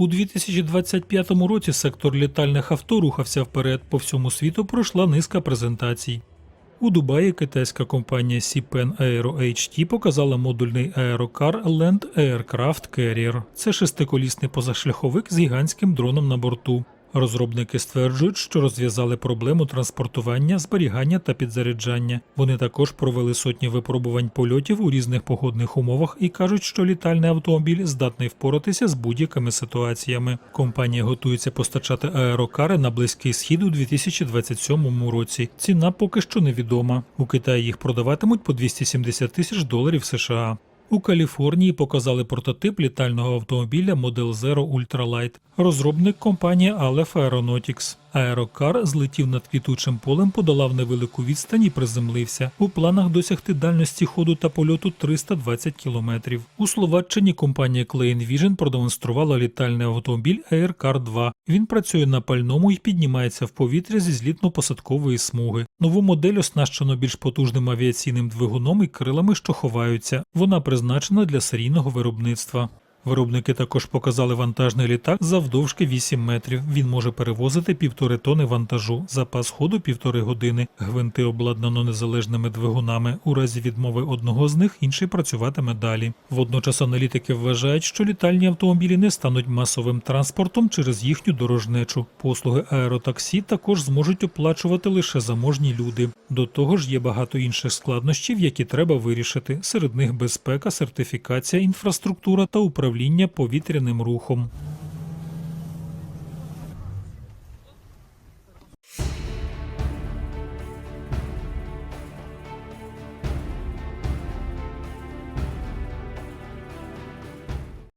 У 2025 році сектор літальних авто рухався вперед. По всьому світу пройшла низка презентацій. У Дубаї китайська компанія Сіпен Aero HT показала модульний аерокар Land Aircraft Carrier. Це шестиколісний позашляховик з гігантським дроном на борту. Розробники стверджують, що розв'язали проблему транспортування, зберігання та підзаряджання. Вони також провели сотні випробувань польотів у різних погодних умовах і кажуть, що літальний автомобіль здатний впоратися з будь-якими ситуаціями. Компанія готується постачати аерокари на близький схід у 2027 році. Ціна поки що невідома. У Китаї їх продаватимуть по 270 тисяч доларів США. У Каліфорнії показали прототип літального автомобіля Model Zero Ultralight. Розробник компанії Aleph Aeronautics. Аерокар злетів над квітучим полем, подолав невелику відстань і приземлився. У планах досягти дальності ходу та польоту 320 кілометрів. У Словаччині компанія Klein Vision продемонструвала літальний автомобіль Aircar 2. Він працює на пальному і піднімається в повітря зі злітно-посадкової смуги. Нову модель оснащено більш потужним авіаційним двигуном і крилами, що ховаються. Вона призначена для серійного виробництва. Виробники також показали вантажний літак завдовжки 8 метрів. Він може перевозити півтори тони вантажу, запас ходу півтори години. Гвинти обладнано незалежними двигунами. У разі відмови одного з них інший працюватиме далі. Водночас аналітики вважають, що літальні автомобілі не стануть масовим транспортом через їхню дорожнечу. Послуги аеротаксі також зможуть оплачувати лише заможні люди. До того ж, є багато інших складнощів, які треба вирішити. Серед них безпека, сертифікація, інфраструктура та управління повітряним рухом.